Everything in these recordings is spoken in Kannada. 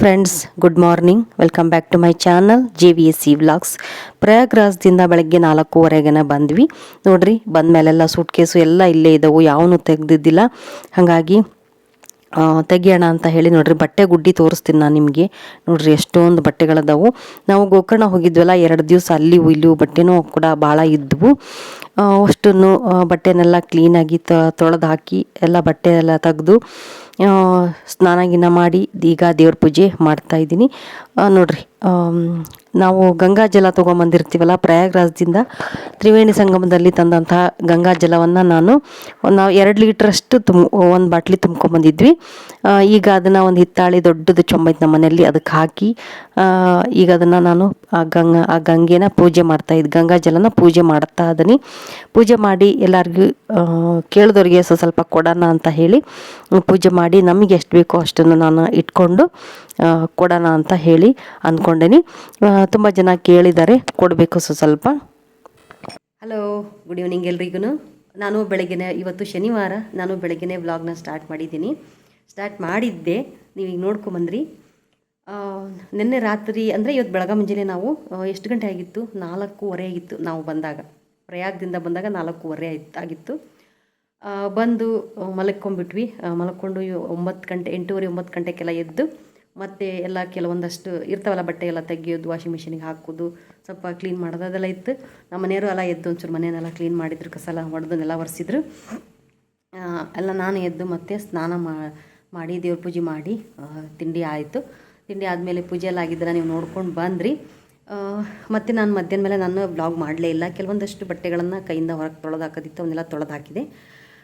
Friends good morning welcome back to my channel J V S C vlogs ಪ್ರಯಾಗ್ರಾಜ್ದಿಂದ ಬೆಳಗ್ಗೆ ನಾಲ್ಕೂವರೆಗೆನೆ ಬಂದ್ವಿ. ನೋಡ್ರಿ ಬಂದ ಮೇಲೆಲ್ಲ ಸೂಟ್ ಕೇಸು ಎಲ್ಲ ಇಲ್ಲೇ ಇದ್ದವು, ಯಾವನು ತೆಗೆದಿದ್ದಿಲ್ಲ. ಹಾಗಾಗಿ ತೆಗಿಯೋಣ ಅಂತ ಹೇಳಿ ನೋಡ್ರಿ, ಬಟ್ಟೆ ಗುಡ್ಡಿ ತೋರಿಸ್ತೀನಿ ನಾನು ನಿಮಗೆ. ನೋಡ್ರಿ, ಎಷ್ಟೊಂದು ಬಟ್ಟೆಗಳದಾವು. ನಾವು ಗೋಕರ್ಣ ಹೋಗಿದ್ವಲ್ಲ, ಎರಡು ದಿವಸ ಅಲ್ಲಿ ಇಲ್ಲಿ ಬಟ್ಟೆನೂ ಕೂಡ ಭಾಳ ಇದ್ವು. ಅಷ್ಟನ್ನು ಬಟ್ಟೆನೆಲ್ಲ ಕ್ಲೀನಾಗಿ ತೊಳೆದು ಹಾಕಿ ಎಲ್ಲ ಬಟ್ಟೆ ಎಲ್ಲ ತೆಗೆದು ಸ್ನಾನ ಗಿನ ಮಾಡಿ ಈಗ ದೇವ್ರ ಪೂಜೆ ಮಾಡ್ತಾ ಇದ್ದೀನಿ. ನೋಡಿರಿ ನಾವು ಗಂಗಾ ಜಲ ತೊಗೊಂಬಂದಿರ್ತೀವಲ್ಲ, ಪ್ರಯಾಗ್ರಾಜ್ದಿಂದ ತ್ರಿವೇಣಿ ಸಂಗಮದಲ್ಲಿ ತಂದಂತಹ ಗಂಗಾ ಜಲವನ್ನು ನಾನು ನಾವು ಎರಡು ಲೀಟ್ರಷ್ಟು ತುಂಬ ಒಂದು ಬಾಟ್ಲಿ ತುಂಬ್ಕೊಂಬಂದಿದ್ವಿ. ಈಗ ಅದನ್ನು ಒಂದು ಹಿತ್ತಾಳಿ ದೊಡ್ಡದು ಚೊಂಬೈತೆ ನಮ್ಮ ಮನೆಯಲ್ಲಿ ಅದಕ್ಕೆ ಹಾಕಿ ಈಗ ಅದನ್ನು ನಾನು ಆ ಗಂಗಾ, ಆ ಗಂಗೆನ ಪೂಜೆ ಮಾಡ್ತಾ ಇದ್ದು ಗಂಗಾ ಜಲನ ಪೂಜೆ ಮಾಡ್ತಾ ಇದ್ದೀನಿ ಪೂಜೆ ಮಾಡಿ ಎಲ್ಲರಿಗೂ ಕೇಳಿದವ್ರಿಗೆ ಸ್ವಲ್ಪ ಕೊಡೋಣ ಅಂತ ಹೇಳಿ, ಪೂಜೆ ಮಾಡಿ ನಮಗೆ ಎಷ್ಟು ಬೇಕೋ ಅಷ್ಟನ್ನು ನಾನು ಇಟ್ಕೊಂಡು ಕೊಡೋಣ ಅಂತ ಹೇಳಿ ಅಂದ್ಕೊಂಡೇನಿ. ತುಂಬ ಜನ ಕೇಳಿದ್ದಾರೆ, ಕೊಡಬೇಕು ಸ್ವಲ್ಪ ಸ್ವಲ್ಪ. ಹಲೋ ಗುಡ್ ಈವ್ನಿಂಗ್ ಎಲ್ರಿಗೂ ನಾನು ಬೆಳಗ್ಗೆ ಇವತ್ತು ಶನಿವಾರ ನಾನು ಬೆಳಗ್ಗೆ ವ್ಲಾಗ್ನ ಸ್ಟಾರ್ಟ್ ಮಾಡಿದ್ದೀನಿ. ಸ್ಟಾರ್ಟ್ ಮಾಡಿದ್ದೆ ನೀವು ಈಗ ನೋಡ್ಕೊಂಬಂದ್ರಿ ನಿನ್ನೆ ರಾತ್ರಿ, ಅಂದರೆ ಇವತ್ತು ಬೆಳಗ್ಗೆ ಮುಂಜಾನೆ ನಾವು ಎಷ್ಟು ಗಂಟೆ ಆಗಿತ್ತು? ನಾಲ್ಕೂವರೆ ಆಗಿತ್ತು ನಾವು ಬಂದಾಗ. ಪ್ರಯಾಗದಿಂದ ಬಂದಾಗ ನಾಲ್ಕೂವರೆ ಆಯ್ತು, ಆಗಿತ್ತು. ಬಂದು ಮಲಕ್ಕೊಂಬಿಟ್ವಿ ಮಲ್ಕೊಂಡು ಒಂಬತ್ತು ಗಂಟೆ, ಎಂಟೂವರೆ, ಒಂಬತ್ತು ಗಂಟೆಗೆಲ್ಲ ಎದ್ದು, ಮತ್ತೆ ಎಲ್ಲ ಕೆಲವೊಂದಷ್ಟು ಇರ್ತಾವಲ್ಲ ಬಟ್ಟೆ ಎಲ್ಲ ತೆಗಿಯೋದು ವಾಷಿಂಗ್ ಮಿಷಿನಿಗೆ ಹಾಕೋದು, ಸ್ವಲ್ಪ ಕ್ಲೀನ್ ಮಾಡೋದು, ಅದೆಲ್ಲ ಇತ್ತು. ನಮ್ಮ ಮನೆಯವರು ಎಲ್ಲ ಎದ್ದು ಒಂಚೂರು ಮನೆಯನ್ನೆಲ್ಲ ಕ್ಲೀನ್ ಮಾಡಿದ್ರು, ಕಸ ಎಲ್ಲ ಹೊಡೆದನ್ನೆಲ್ಲ ನೆಲ ಒರೆಸಿದ್ರು ಎಲ್ಲ ನಾನು ಎದ್ದು ಮತ್ತೆ ಸ್ನಾನ ಮಾಡಿ, ದೇವ್ರ ಪೂಜೆ ಮಾಡಿ ತಿಂಡಿ ಆಯಿತು. ತಿಂಡಿ ಆದಮೇಲೆ ಪೂಜೆ ಎಲ್ಲ ಆಗಿದ್ದೆಲ್ಲ ನೀವು ನೋಡ್ಕೊಂಡು ಬಂದ್ರಿ. ಮತ್ತೆ ನಾನು ಮಧ್ಯಾಹ್ನ ಮೇಲೆ ನಾನು ಬ್ಲಾಗ್ ಮಾಡಲೇ ಇಲ್ಲ. ಕೆಲವೊಂದಷ್ಟು ಬಟ್ಟೆಗಳನ್ನು ಕೈಯಿಂದ ಹೊರಗೆ ತೊಳೆದು ಹಾಕೋದಿತ್ತು, ಅವನ್ನೆಲ್ಲ ತೊಳೆದು ಹಾಕಿದೆ.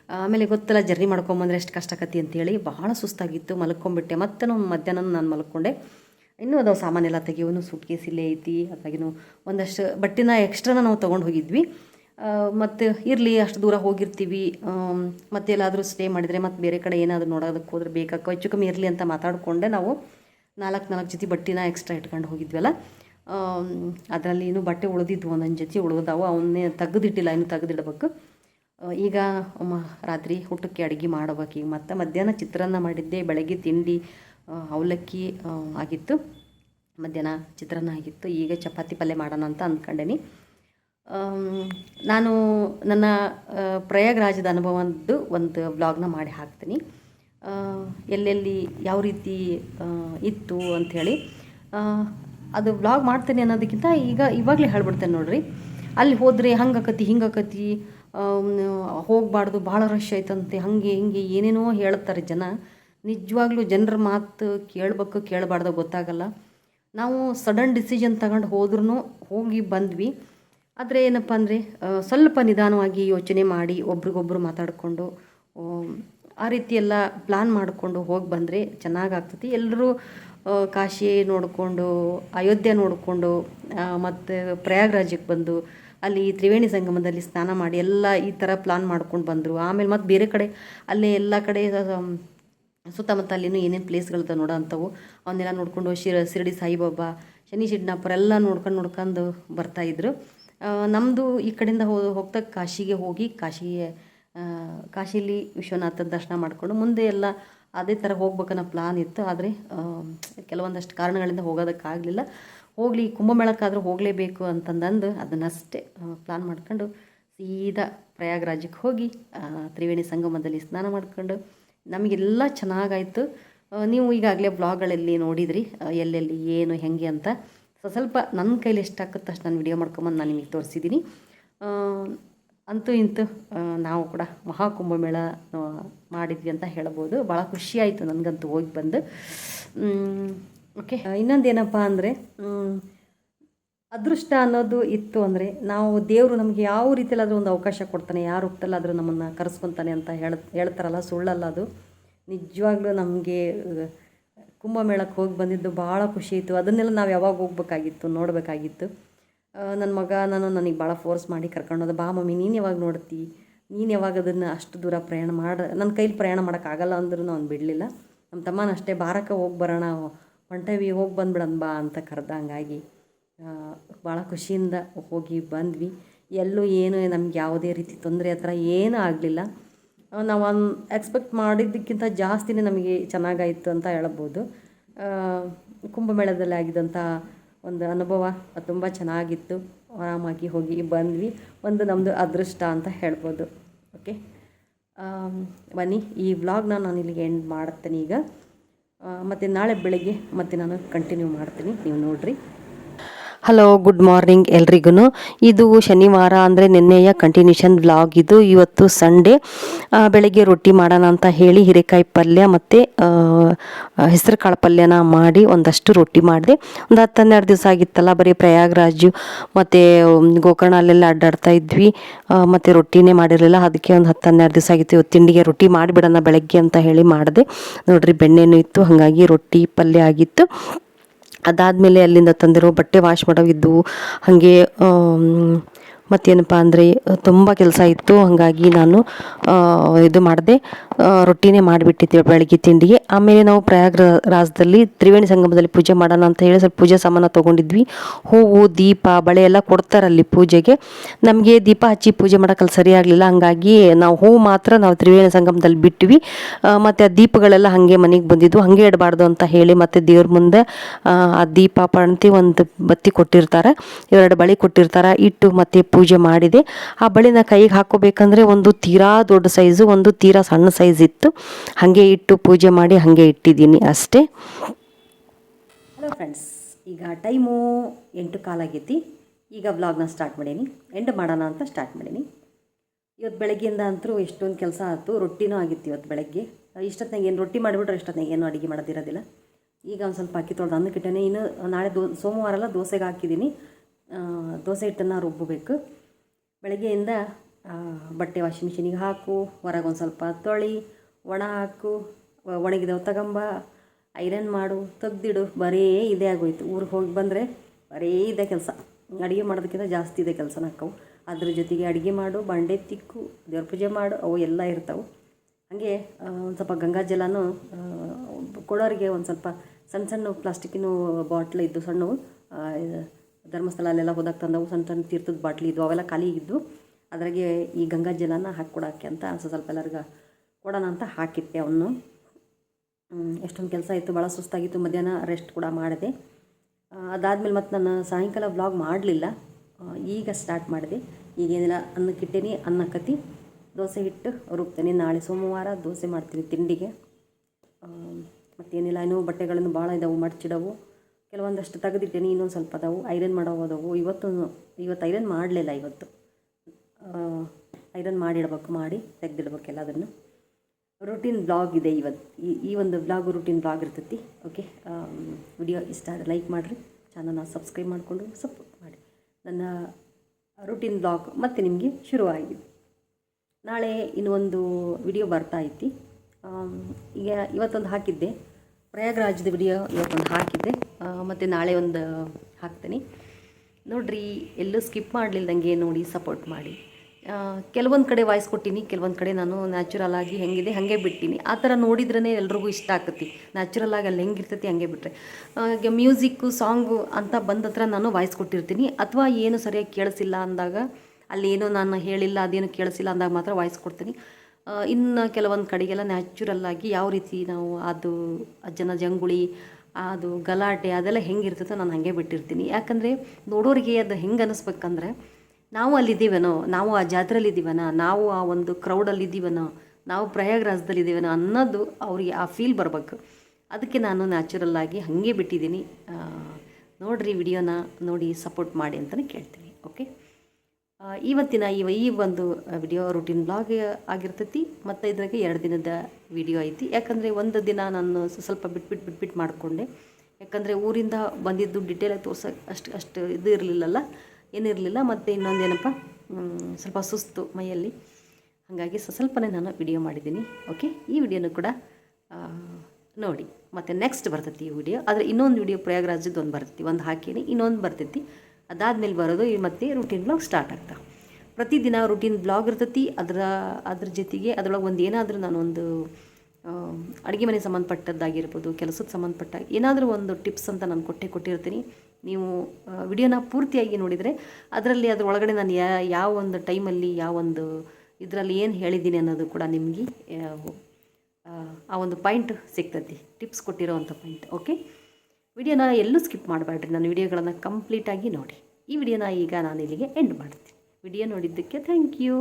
ಆಮೇಲೆ ಗೊತ್ತಲ್ಲ, ಜರ್ನಿ ಮಾಡ್ಕೊಂಬಂದ್ರೆ ಎಷ್ಟು ಕಷ್ಟ ಅಂತೇಳಿ ಭಾಳ ಸುಸ್ತಾಗಿತ್ತು ಮಲ್ಕೊಂಬಿಟ್ಟೆ ಮತ್ತೆ ನಾನು ಮಧ್ಯಾಹ್ನ ನಾನು ಮಲ್ಕೊಂಡೆ. ಇನ್ನೂ ಅದಾವ ಸಾಮಾನೆಲ್ಲ ತೆಗಿಯೋನು ಸೂಟ್ ಕೇಸ್ ಇಲ್ಲೇ ಐತಿ ಅದಾಗಿನೂ ಒಂದಷ್ಟು ಬಟ್ಟೆನ ಎಕ್ಸ್ಟ್ರಾನ ನಾವು ತೊಗೊಂಡು ಹೋಗಿದ್ವಿ. ಮತ್ತು ಇರಲಿ, ಅಷ್ಟು ದೂರ ಹೋಗಿರ್ತೀವಿ. ಮತ್ತೆ ಎಲ್ಲಾದರೂ ಸ್ಟೇ ಮಾಡಿದರೆ ಮತ್ತು ಬೇರೆ ಕಡೆ ಏನಾದರೂ ನೋಡೋದಕ್ಕೆ ಹೋದ್ರೆ ಬೇಕಾಕೋ ಹೆಚ್ಚು ಕಮ್ಮಿ ಇರಲಿ ಅಂತ ಮಾತಾಡಿಕೊಂಡೆ. ನಾವು ನಾಲ್ಕು ನಾಲ್ಕು ಜೊತೆ ಬಟ್ಟೆನ ಎಕ್ಸ್ಟ್ರಾ ಇಟ್ಕೊಂಡು ಹೋಗಿದ್ವಲ್ಲ. ಅದರಲ್ಲಿ ಇನ್ನೂ ಬಟ್ಟೆ ಉಳಿದಿದ್ವು ಒಂದೊಂದು ಜೊತೆ, ಉಳಿದಾವು. ಅವನ್ನೇ ತೆಗೆದಿಟ್ಟಿಲ್ಲ, ಇನ್ನು ತೆಗೆದಿಡ್ಬೇಕು. ಈಗ ರಾತ್ರಿ ಊಟಕ್ಕೆ ಅಡುಗೆ ಮಾಡಬೇಕು. ಈಗ ಮತ್ತು ಮಧ್ಯಾಹ್ನ ಚಿತ್ರಾನ್ನ ಮಾಡಿದ್ದೆ, ಬೆಳಗ್ಗೆ ತಿಂಡಿ ಅವಲಕ್ಕಿ ಆಗಿತ್ತು. ಮಧ್ಯಾಹ್ನ ಚಿತ್ರಾನ್ನ ಆಗಿತ್ತು. ಈಗ ಚಪಾತಿ ಪಲ್ಯ ಮಾಡೋಣ ಅಂತ ಅಂದ್ಕೊಂಡೇನಿ ನಾನು ನನ್ನ ಪ್ರಯಾಗ್ರಾಜದ ಅನುಭವದ್ದು ಒಂದು ಬ್ಲಾಗ್ನ ಮಾಡಿ ಹಾಕ್ತೀನಿ. ಎಲ್ಲೆಲ್ಲಿ ಯಾವ ರೀತಿ ಇತ್ತು ಅಂಥೇಳಿ ಅದು ಬ್ಲಾಗ್ ಮಾಡ್ತೇನೆ ಅನ್ನೋದಕ್ಕಿಂತ ಈಗ ಇವಾಗಲೇ ಹೇಳ್ಬಿಡ್ತೇನೆ ನೋಡಿರಿ. ಅಲ್ಲಿ ಹೋದರೆ ಹಂಗೆ ಆಕತಿ ಹಿಂಗೆ ಆಕತಿ ಹೋಗಬಾರ್ದು, ಭಾಳ ರಶ್ ಐತಂತೆ ಹಾಗೆ ಹಿಂಗೆ ಏನೇನೋ ಹೇಳ್ತಾರೆ ಜನ. ನಿಜವಾಗ್ಲೂ ಜನರ ಮಾತು ಕೇಳಬೇಕು, ಕೇಳಬಾರ್ದು ಗೊತ್ತಾಗಲ್ಲ. ನಾವು ಸಡನ್ ಡಿಸಿಷನ್ ತಗೊಂಡು ಹೋದ್ರೂ ಹೋಗಿ ಬಂದ್ವಿ. ಆದರೆ ಏನಪ್ಪ ಅಂದರೆ ಸ್ವಲ್ಪ ನಿಧಾನವಾಗಿ ಯೋಚನೆ ಮಾಡಿ ಒಬ್ರಿಗೊಬ್ರು ಮಾತಾಡಿಕೊಂಡು ಆ ರೀತಿ ಎಲ್ಲ ಪ್ಲ್ಯಾನ್ ಮಾಡಿಕೊಂಡು ಹೋಗಿ ಬಂದರೆ ಚೆನ್ನಾಗಾಗ್ತತಿ. ಎಲ್ಲರೂ ಕಾಶಿ ನೋಡಿಕೊಂಡು, ಅಯೋಧ್ಯೆ ನೋಡಿಕೊಂಡು ಮತ್ತು ಪ್ರಯಾಗ್ರಾಜಕ್ಕೆ ಬಂದು ಅಲ್ಲಿ ತ್ರಿವೇಣಿ ಸಂಗಮದಲ್ಲಿ ಸ್ನಾನ ಮಾಡಿ ಎಲ್ಲ ಈ ಥರ ಪ್ಲಾನ್ ಮಾಡ್ಕೊಂಡು ಬಂದರು. ಆಮೇಲೆ ಮತ್ತು ಬೇರೆ ಕಡೆ ಅಲ್ಲೇ ಎಲ್ಲ ಕಡೆ ಸುತ್ತಮುತ್ತ ಅಲ್ಲಿನೂ ಏನೇನು ಪ್ಲೇಸ್ಗಳಿದೆ ನೋಡೋ ಅಂಥವು ಅವನ್ನೆಲ್ಲ ನೋಡ್ಕೊಂಡು ಶಿರ, ಶಿರಡಿ ಸಾಯಿಬಾಬಾ, ಶನಿ ಶಿಡ್ನಾಪುರ ಎಲ್ಲ ನೋಡ್ಕೊಂಡು ನೋಡ್ಕೊಂಡು ಬರ್ತಾಯಿದ್ರು ನಮ್ಮದು ಈ ಕಡೆಯಿಂದ ಹೋ ಹೋಗ್ತಾ ಕಾಶಿಗೆ ಹೋಗಿ ಕಾಶಿಗೆ ಕಾಶೀಲಿ ಕಾಶಿಲಿ ವಿಶ್ವನಾಥನ ದರ್ಶನ ಮಾಡಿಕೊಂಡು ಮುಂದೆ ಎಲ್ಲ ಅದೇ ಥರ ಹೋಗ್ಬೇಕನ್ನೋ ಪ್ಲಾನ್ ಇತ್ತು. ಆದರೆ ಕೆಲವೊಂದಷ್ಟು ಕಾರಣಗಳಿಂದ ಹೋಗೋದಕ್ಕಾಗಲಿಲ್ಲ. ಹೋಗಲಿ, ಕುಂಭಮೇಳಕ್ಕಾದರೂ ಹೋಗಲೇಬೇಕು ಅಂತಂದಂದು ಅದನ್ನಷ್ಟೇ ಪ್ಲಾನ್ ಮಾಡ್ಕೊಂಡು ಸೀದಾ ಪ್ರಯಾಗ್ರಾಜಕ್ಕೆ ಹೋಗಿ ತ್ರಿವೇಣಿ ಸಂಗಮದಲ್ಲಿ ಸ್ನಾನ ಮಾಡ್ಕೊಂಡು ನಮಗೆಲ್ಲ ಚೆನ್ನಾಗಾಯಿತು. ನೀವು ಈಗಾಗಲೇ ಬ್ಲಾಗ್ಗಳಲ್ಲಿ ನೋಡಿದ್ರಿ ಎಲ್ಲೆಲ್ಲಿ, ಏನು, ಹೆಂಗೆ ಅಂತ. ಸೊ, ಸ್ವಲ್ಪ ನನ್ನ ಕೈಲಿ ಎಷ್ಟಾಗುತ್ತೆ ಅಷ್ಟು ನಾನು ವಿಡಿಯೋ ಮಾಡ್ಕೊಂಬಂದು ನಾನು ನಿಮಗೆ ತೋರಿಸಿದ್ದೀನಿ ಅಂತೂ ಇಂತೂ ನಾವು ಕೂಡ ಮಹಾಕುಂಭಮೇಳ ಮಾಡಿದ್ವಿ ಅಂತ ಹೇಳ್ಬೋದು. ಭಾಳ ಖುಷಿಯಾಯಿತು ನನಗಂತೂ ಹೋಗಿ ಬಂದು. ಓಕೆ ಇನ್ನೊಂದು ಏನಪ್ಪ ಅಂದರೆ ಅದೃಷ್ಟ ಅನ್ನೋದು ಇತ್ತು ಅಂದರೆ ನಾವು ದೇವರು ನಮಗೆ ಯಾವ ರೀತಿಯಲ್ಲಾದರೂ ಒಂದು ಅವಕಾಶ ಕೊಡ್ತಾನೆ ಯಾವ ರೂಪದಲ್ಲಾದರೂ ನಮ್ಮನ್ನು ಕರೆಸ್ಕೊತಾನೆ ಅಂತ ಹೇಳ, ಹೇಳ್ತಾರಲ್ಲ, ಸುಳ್ಳಲ್ಲ ಅದು. ನಿಜವಾಗ್ಲೂ ನಮಗೆ ಕುಂಭಮೇಳಕ್ಕೆ ಹೋಗಿ ಬಂದಿದ್ದು ಭಾಳ ಖುಷಿ ಇತ್ತು. ಅದನ್ನೆಲ್ಲ ನಾವು ಯಾವಾಗ ಹೋಗ್ಬೇಕಾಗಿತ್ತು, ನೋಡಬೇಕಾಗಿತ್ತು. ನನ್ನ ಮಗ ನಾನು ನನಗೆ ಭಾಳ ಫೋರ್ಸ್ ಮಾಡಿ ಕರ್ಕೊಂಡೋದ ಬಾ ಮಮ್ಮಿ, ನೀನು ಯಾವಾಗ ನೋಡ್ತಿ? ನೀನು ಯಾವಾಗ ಅದನ್ನು ಅಷ್ಟು ದೂರ ಪ್ರಯಾಣ ಮಾಡ ನನ್ನ ಕೈಲಿ ಪ್ರಯಾಣ ಮಾಡೋಕ್ಕಾಗಲ್ಲ ಅಂದ್ರೂ ಅವ್ನು ಬಿಡಲಿಲ್ಲ. ನಮ್ಮ ತಮ್ಮನ ಅಷ್ಟೇ, ಬಾರಕ್ಕೆ, ಹೋಗಿ ಬರೋಣ ಹೊಂಟವಿ ಹೋಗಿ ಬಂದ್ಬಿಡನ್ ಬಾ ಅಂತ ಕರೆದ ಹಂಗಾಗಿ ಭಾಳ ಖುಷಿಯಿಂದ ಹೋಗಿ ಬಂದ್ವಿ. ಎಲ್ಲೂ ಏನು ನಮ್ಗೆ ಯಾವುದೇ ರೀತಿ ತೊಂದರೆ ಹತ್ರ ಏನೂ ಆಗಲಿಲ್ಲ. ನಾವು ಅನ್ ಎಕ್ಸ್ಪೆಕ್ಟ್ ಮಾಡಿದ್ದಕ್ಕಿಂತ ಜಾಸ್ತಿನೇ ನಮಗೆ ಚೆನ್ನಾಗಾಯಿತು ಅಂತ ಹೇಳ್ಬೋದು. ಕುಂಭಮೇಳದಲ್ಲಿ ಆಗಿದ್ದಂಥ ಒಂದು ಅನುಭವ ತುಂಬ ಚೆನ್ನಾಗಿತ್ತು. ಆರಾಮಾಗಿ ಹೋಗಿ ಬಂದ್ವಿ. ಒಂದು ನಮ್ಮದು ಅದೃಷ್ಟ ಅಂತ ಹೇಳ್ಬೋದು. ಓಕೆ? ಬನ್ನಿ, ಈ ವ್ಲಾಗ್ನ ನಾನು ಇಲ್ಲಿಗೆ ಎಂಡ್ ಮಾಡ್ತೀನಿ ಈಗ. ಮತ್ತು ನಾಳೆ ಬೆಳಗ್ಗೆ ಮತ್ತೆ ನಾನು ಕಂಟಿನ್ಯೂ ಮಾಡ್ತೀನಿ. ನೀವು ನೋಡಿರಿ. ಹಲೋ ಗುಡ್ ಮಾರ್ನಿಂಗ್ ಎಲ್ರಿಗೂ ಇದು ಶನಿವಾರ ಅಂದರೆ ನಿನ್ನೆಯ ಕಂಟಿನ್ಯೂಷನ್ ವ್ಲಾಗ್ ಇದು ಇವತ್ತು ಸಂಡೇ ಬೆಳಗ್ಗೆ ರೊಟ್ಟಿ ಮಾಡೋಣ ಅಂತ ಹೇಳಿ ಹೀರೆಕಾಯಿ ಪಲ್ಯ ಮತ್ತು ಹೆಸರು ಕಾಳು ಪಲ್ಯನ ಮಾಡಿ ಒಂದಷ್ಟು ರೊಟ್ಟಿ ಮಾಡಿದೆ. ಒಂದು ಹತ್ತು ಹನ್ನೆರಡು ದಿವಸ ಆಗಿತ್ತಲ್ಲ, ಬರೀ ಪ್ರಯಾಗ್ರಾಜು ಮತ್ತು ಗೋಕರ್ಣ ಅಲ್ಲೆಲ್ಲ ಅಡ್ಡಾಡ್ತಾ ಇದ್ವಿ. ಮತ್ತು ರೊಟ್ಟಿನೇ ಮಾಡಿರಲಿಲ್ಲ, ಅದಕ್ಕೆ ಒಂದು ಹತ್ತು ಹನ್ನೆರಡು ದಿವಸ ಆಗಿತ್ತು. ಇವತ್ತು ತಿಂಡಿಗೆ ರೊಟ್ಟಿ ಮಾಡಿಬಿಡೋಣ ಬೆಳಗ್ಗೆ ಅಂತ ಹೇಳಿ ಮಾಡಿದೆ. ನೋಡ್ರಿ, ಬೆಣ್ಣೆನೂ ಇತ್ತು, ಹಾಗಾಗಿ ರೊಟ್ಟಿ ಪಲ್ಯ ಆಗಿತ್ತು. ಅದಾದಮೇಲೆ ಅಲ್ಲಿಂದ ತಂದಿರೋ ಬಟ್ಟೆ ವಾಶ್ ಮಾಡೋವಿದ್ದು ಹಾಗೆ ಮತ್ತೇನಪ್ಪ ಅಂದರೆ ತುಂಬ ಕೆಲಸ ಇತ್ತು. ಹಾಗಾಗಿ ನಾನು ಇದು ಮಾಡಿದೆ. ರೊಟ್ಟಿನೇ ಮಾಡಿಬಿಟ್ಟಿದ್ದೆ ಬೆಳಗ್ಗೆ ತಿಂಡಿಗೆ. ಆಮೇಲೆ ನಾವು ಪ್ರಯಾಗ ರಾಜದಲ್ಲಿ ತ್ರಿವೇಣಿ ಸಂಗಮದಲ್ಲಿ ಪೂಜೆ ಮಾಡೋಣ ಅಂತ ಹೇಳಿ ಸ್ವಲ್ಪ ಪೂಜೆ ಸಾಮಾನು ತೊಗೊಂಡಿದ್ವಿ. ಹೂವು ದೀಪ ಬಳೆ ಎಲ್ಲ ಕೊಡ್ತಾರಲ್ಲಿ ಪೂಜೆಗೆ. ನಮಗೆ ದೀಪ ಹಚ್ಚಿ ಪೂಜೆ ಮಾಡೋಕ್ಕಲ್ಲಿ ಸರಿ ಆಗಲಿಲ್ಲ. ಹಾಗಾಗಿ ನಾವು ಹೂವು ಮಾತ್ರ ನಾವು ತ್ರಿವೇಣಿ ಸಂಗಮದಲ್ಲಿ ಬಿಟ್ವಿ. ಮತ್ತು ಆ ದೀಪಗಳೆಲ್ಲ ಹಾಗೆ ಮನೆಗೆ ಬಂದಿದ್ವು. ಹಾಗೆ ಇಡಬಾರ್ದು ಅಂತ ಹೇಳಿ ಮತ್ತು ದೇವ್ರ ಮುಂದೆ ಆ, ಆ ದೀಪ ಪಣತಿ ಒಂದು ಬತ್ತಿ ಕೊಟ್ಟಿರ್ತಾರೆ. ಎರಡು ಬಳಿ ಕೊಟ್ಟಿರ್ತಾರೆ. ಇಟ್ಟು ಮತ್ತೆ ಪೂಜೆ ಮಾಡಿದೆ. ಆ ಬಳಿನ ಕೈಗೆ ಹಾಕೋಬೇಕಂದ್ರೆ ಒಂದು ತೀರಾ ದೊಡ್ಡ ಸೈಜು ಒಂದು ತೀರಾ ಸಣ್ಣ ಸೈಜ್ ಇತ್ತು. ಹಾಗೆ ಇಟ್ಟು ಪೂಜೆ ಮಾಡಿ ಹಾಗೆ ಇಟ್ಟಿದ್ದೀನಿ ಅಷ್ಟೇ. ಹಲೋ ಫ್ರೆಂಡ್ಸ್ ಈಗ ಟೈಮು ಎಂಟು ಕಾಲಾಗೈತಿ ಈಗ ವ್ಲಾಗ್ನ ಸ್ಟಾರ್ಟ್ ಮಾಡೀನಿ. ಎಂಡ್ ಮಾಡೋಣ ಅಂತ ಸ್ಟಾರ್ಟ್ ಮಾಡೀನಿ. ಇವತ್ತು ಬೆಳಗ್ಗೆಯಿಂದ ಅಂತೂ ಎಷ್ಟೊಂದು ಕೆಲಸ ಆಯಿತು. ರೊಟ್ಟಿನೂ ಆಗಿತ್ತು ಇವತ್ತು ಬೆಳಗ್ಗೆ. ಇಷ್ಟೊತ್ತಿನಾಗ ಏನು ರೊಟ್ಟಿ ಮಾಡಿಬಿಟ್ರೆ ಇಷ್ಟೊತ್ತಿನಾಗ ಏನು ಅಡುಗೆ ಮಾಡೋದಿರೋದಿಲ್ಲ. ಈಗ ಒಂದು ಸ್ವಲ್ಪ ಅಕ್ಕಿ ತೊಳೆದು ಅನ್ನಕ್ಕಿಟ್ಟನೆ. ಇನ್ನು ನಾಳೆ ದೋ ಸೋಮವಾರ ಎಲ್ಲ ದೋಸೆಗೆ ಹಾಕಿದ್ದೀನಿ ದೋಸೆ ಹಿಟ್ಟನ್ನು ರುಬ್ಬಬೇಕು. ಬೆಳಗ್ಗೆಯಿಂದ ಬಟ್ಟೆ ವಾಷಿಂಗ್ ಮಿಷಿನಿಗೆ ಹಾಕು, ಹೊರಗೆ ಒಂದು ಸ್ವಲ್ಪ ತೊಳಿ, ಒಣ ಹಾಕು ಒಣಗಿದವು ತಗೊಂಬ, ಐರನ್ ಮಾಡು, ತೆಗ್ದಿಡು, ಬರೀ ಇದೇ ಆಗೋಯ್ತು. ಊರಿಗೆ ಹೋಗಿ ಬಂದರೆ ಬರೀ ಇದೇ ಕೆಲಸ. ಅಡುಗೆ ಮಾಡೋದಕ್ಕಿಂತ ಜಾಸ್ತಿ ಇದೆ ಕೆಲಸ ಹಾಕವು ಅದ್ರ ಜೊತೆಗೆ ಅಡುಗೆ ಮಾಡು, ಬಂಡೆ ತಿಕ್ಕು, ದೇವ್ರ ಪೂಜೆ ಮಾಡು, ಅವು ಎಲ್ಲ ಇರ್ತಾವೆ. ಹಾಗೆ ಒಂದು ಸ್ವಲ್ಪ ಗಂಗಾ ಜಲನೂ ಕೊಡೋರಿಗೆ ಒಂದು ಸ್ವಲ್ಪ ಸಣ್ಣ ಸಣ್ಣ ಪ್ಲಾಸ್ಟಿಕ್ಕಿನ ಬಾಟ್ಲ್ ಇದ್ದು ಸಣ್ಣವು ಧರ್ಮಸ್ಥಳ ಅಲ್ಲೆಲ್ಲ ಹೋದಾಗ ತಂದವು ಸಣ್ಣ ಸಣ್ಣ ತೀರ್ಥದ ಬಾಟ್ಲಿ ಇದ್ವು, ಅವೆಲ್ಲ ಖಾಲಿ ಇದ್ದು ಅದ್ರಾಗೆ ಈ ಗಂಗಾ ಜಲನ ಹಾಕ್ಕೊಡೋಕ್ಕೆ ಅಂತ ಸ್ವಲ್ಪ ಸ್ವಲ್ಪ ಎಲ್ಲರಿಗೆ ಕೊಡೋಣ ಅಂತ ಹಾಕಿಟ್ಟೆ ಅವನು ಎಷ್ಟೊಂದು ಕೆಲಸ ಇತ್ತು ಭಾಳ ಸುಸ್ತಾಗಿತ್ತು, ಮಧ್ಯಾಹ್ನ ರೆಸ್ಟ್ ಕೂಡ ಮಾಡಿದೆ. ಅದಾದಮೇಲೆ ಮತ್ತು ನಾನು ಸಾಯಂಕಾಲ ವ್ಲಾಗ್ ಮಾಡಲಿಲ್ಲ. ಈಗ ಸ್ಟಾರ್ಟ್ ಮಾಡಿದೆ. ಈಗೇನಿಲ್ಲ ಅನ್ನಕ್ಕಿಟ್ಟೇನಿ ಅನ್ನ ಕತ್ತಿ, ದೋಸೆ ಹಿಟ್ಟು ರುಬ್ತೇನೆ. ನಾಳೆ ಸೋಮವಾರ ದೋಸೆ ಮಾಡ್ತೀನಿ ತಿಂಡಿಗೆ. ಮತ್ತೇನಿಲ್ಲ, ಇನ್ನೂ ಬಟ್ಟೆಗಳನ್ನು ಭಾಳ ಇದಾವೆ, ಮಡ್ಚಿಡವು. ಕೆಲವೊಂದಷ್ಟು ತೆಗೆದಿಟ್ಟೇನೆ, ಇನ್ನೊಂದು ಸ್ವಲ್ಪ ಅದಾವು. ಐರನ್ ಮಾಡೋದವು ಇವತ್ತು ಇವತ್ತು ಐರನ್ ಮಾಡಲಿಲ್ಲ ಇವತ್ತು. ಐರನ್ ಮಾಡಿಡಬೇಕು, ಮಾಡಿ ತೆಗೆದಿಡ್ಬೇಕು ಎಲ್ಲದನ್ನು. ರೂಟೀನ್ ಬ್ಲಾಗ್ ಇದೆ ಇವತ್ತು ಈ ಒಂದು ಬ್ಲಾಗ್ ರೂಟೀನ್ ಬ್ಲಾಗ್ ಇರ್ತೈತಿ. ಓಕೆ ವಿಡಿಯೋ ಇಷ್ಟ ಆದರೆ ಲೈಕ್ ಮಾಡಿರಿ. ಚಾನಲ್ನ ಸಬ್ಸ್ಕ್ರೈಬ್ ಮಾಡಿಕೊಂಡು ಸಪೋರ್ಟ್ ಮಾಡಿ. ನನ್ನ ರೂಟೀನ್ ಬ್ಲಾಗ್ ಮತ್ತೆ ನಿಮಗೆ ಶುರುವಾಗಿದೆ. ನಾಳೆ ಇನ್ನೊಂದು ವಿಡಿಯೋ ಬರ್ತಾ ಐತಿ. ಈಗ ಇವತ್ತೊಂದು ಹಾಕಿದ್ದೆ. ಪ್ರಯಾಗ್ರಾಜ್ದ ವಿಡಿಯೋ ಇವತ್ತೊಂದು ಹಾಕಿದ್ದೆ. ಮತ್ತು ನಾಳೆ ಒಂದು ಹಾಕ್ತೀನಿ. ನೋಡಿರಿ, ಎಲ್ಲೂ ಸ್ಕಿಪ್ ಮಾಡಲಿಲ್ದಂಗೆ ನೋಡಿ ಸಪೋರ್ಟ್ ಮಾಡಿ. ಕೆಲವೊಂದು ಕಡೆ ವಾಯ್ಸ್ ಕೊಟ್ಟೀನಿ, ಕೆಲವೊಂದು ಕಡೆ ನಾನು ನ್ಯಾಚುರಲ್ ಆಗಿ ಹೆಂಗಿದೆ, ಹಾಗೆ ಬಿಟ್ಟಿನಿ. ಆ ಥರ ನೋಡಿದ್ರೇ ಎಲ್ರಿಗೂ ಇಷ್ಟ ಆಗ್ತತಿ ನ್ಯಾಚುರಲ್ ಆಗಿ ಅಲ್ಲಿ ಹೆಂಗಿರ್ತೈತಿ, ಹಂಗೆ ಬಿಟ್ಟರೆ ಈಗ ಮ್ಯೂಸಿಕ್ಕು ಸಾಂಗು ಅಂತ ಬಂದ ಹತ್ರ ನಾನು ವಾಯ್ಸ್ ಕೊಟ್ಟಿರ್ತೀನಿ. ಅಥವಾ ಏನು ಸರಿಯಾಗಿ ಕೇಳಿಸಿಲ್ಲ ಅಂದಾಗ, ಅಲ್ಲಿ ಏನೋ ನಾನು ಹೇಳಿಲ್ಲ, ಅದೇನು ಕೇಳಿಸಿಲ್ಲ ಅಂದಾಗ ಮಾತ್ರ ವಾಯ್ಸ್ ಕೊಡ್ತೀನಿ. ಇನ್ನು ಕೆಲವೊಂದು ಕಡೆಗೆಲ್ಲ ನ್ಯಾಚುರಲ್ಲಾಗಿ ಯಾವ ರೀತಿ ನಾವು ಅದು ಜನ ಜಂಗುಳಿ, ಅದು ಗಲಾಟೆ ಅದೆಲ್ಲ ಹೆಂಗಿರ್ತದೋ ನಾನು ಹಾಗೆ ಬಿಟ್ಟಿರ್ತೀನಿ. ಯಾಕಂದರೆ ನೋಡೋರಿಗೆ ಅದು ಹೆಂಗೆ ಅನ್ನಿಸ್ಬೇಕಂದ್ರೆ ನಾವು ಅಲ್ಲಿದ್ದೀವೇನೋ, ನಾವು ಆ ಜಾತ್ರೆಯಲ್ಲಿ ಇದ್ದೀವನ ನಾವು ಆ ಒಂದು ಕ್ರೌಡಲ್ಲಿ ಇದ್ದೀವನ ನಾವು ಪ್ರಯಾಗ್ರಾಜದಲ್ಲಿ ಇದ್ದೀವನ ಅನ್ನೋದು ಅವ್ರಿಗೆ ಆ ಫೀಲ್ ಬರಬೇಕು. ಅದಕ್ಕೆ ನಾನು ನ್ಯಾಚುರಲ್ಲಾಗಿ ಹಾಗೆ ಬಿಟ್ಟಿದ್ದೀನಿ. ನೋಡಿರಿ ವಿಡಿಯೋನ ನೋಡಿ ಸಪೋರ್ಟ್ ಮಾಡಿ ಅಂತಲೇ ಕೇಳ್ತೀನಿ. ಇವತ್ತಿನ ಇವ ಈ ಒಂದು ವಿಡಿಯೋ ರೂಟೀನ್ ಬ್ಲಾಗ್ ಆಗಿರ್ತೈತಿ. ಮತ್ತು ಇದ್ರಾಗೆ ಎರಡು ದಿನದ ವಿಡಿಯೋ ಐತಿ. ಯಾಕಂದರೆ ಒಂದು ದಿನ ನಾನು ಸ್ವಲ್ಪ ಬಿಟ್ಬಿಟ್ಟು ಬಿಟ್ಬಿಟ್ಟು ಮಾಡಿಕೊಂಡೆ. ಯಾಕಂದರೆ ಊರಿಂದ ಬಂದಿದ್ದು ಡಿಟೇಲಾಗಿ ತೋರ್ಸೋಕೆ ಅಷ್ಟು ಅಷ್ಟು ಇದು ಇರಲಿಲ್ಲಲ್ಲ ಏನಿರಲಿಲ್ಲ ಮತ್ತು ಇನ್ನೊಂದು ಏನಪ್ಪ ಸ್ವಲ್ಪ ಸುಸ್ತು ಮೈಯಲ್ಲಿ. ಹಾಗಾಗಿ ಸ್ವಲ್ಪನೇ ನಾನು ವಿಡಿಯೋ ಮಾಡಿದ್ದೀನಿ. ಓಕೆ ಈ ವಿಡಿಯೋನು ಕೂಡ ನೋಡಿ. ಮತ್ತು ನೆಕ್ಸ್ಟ್ ಬರ್ತೈತಿ ಈ ವಿಡಿಯೋ ಆದರೆ ಇನ್ನೊಂದು ವಿಡಿಯೋ ಪ್ರಯಾಗರಾಜದ್ದು ಒಂದು ಬರ್ತೈತಿ. ಒಂದು ಹಾಕೀನಿ, ಇನ್ನೊಂದು ಬರ್ತೈತಿ. ಅದಾದಮೇಲೆ ಬರೋದು ಈ ಮತ್ತೆ ರೂಟೀನ್ ಬ್ಲಾಗ್ ಸ್ಟಾರ್ಟ್ ಆಗ್ತಾ. ಪ್ರತಿದಿನ ರೂಟೀನ್ ಬ್ಲಾಗ್ ಇರ್ತೈತಿ ಅದರ ಅದ್ರ ಜೊತೆಗೆ ಅದರೊಳಗೆ ಒಂದು ಏನಾದರೂ ನಾನು ಒಂದು ಅಡುಗೆ ಮನೆ ಸಂಬಂಧಪಟ್ಟದ್ದಾಗಿರ್ಬೋದು ಕೆಲಸದ ಸಂಬಂಧಪಟ್ಟ ಏನಾದರೂ ಒಂದು ಟಿಪ್ಸ್ ಅಂತ ನಾನು ಕೊಟ್ಟೆ ಕೊಟ್ಟಿರ್ತೀನಿ. ನೀವು ವಿಡಿಯೋನ ಪೂರ್ತಿಯಾಗಿ ನೋಡಿದರೆ ಅದರಲ್ಲಿ ಅದ್ರ ಒಳಗಡೆ ನಾನು ಯಾವ ಒಂದು ಟೈಮಲ್ಲಿ ಯಾವ ಒಂದು ಇದರಲ್ಲಿ ಏನು ಹೇಳಿದ್ದೀನಿ ಅನ್ನೋದು ಕೂಡ ನಿಮಗೆ ಆ, ಒಂದು ಪಾಯಿಂಟ್ ಸಿಗ್ತೈತಿ ಟಿಪ್ಸ್ ಕೊಟ್ಟಿರೋ ಅಂಥ ಪಾಯಿಂಟ್ ಓಕೆ ವಿಡಿಯೋನ ಎಲ್ಲೂ ಸ್ಕಿಪ್ ಮಾಡಬೇಡ್ರಿ ನನ್ನ ವಿಡಿಯೋಗಳನ್ನು ಕಂಪ್ಲೀಟಾಗಿ ನೋಡಿ. ಈ ವಿಡಿಯೋನ ಈಗ ನಾನು ಇಲ್ಲಿಗೆ ಎಂಡ್ ಮಾಡ್ತೀನಿ. ವಿಡಿಯೋ ನೋಡಿದ್ದಕ್ಕೆ ಥ್ಯಾಂಕ್ ಯು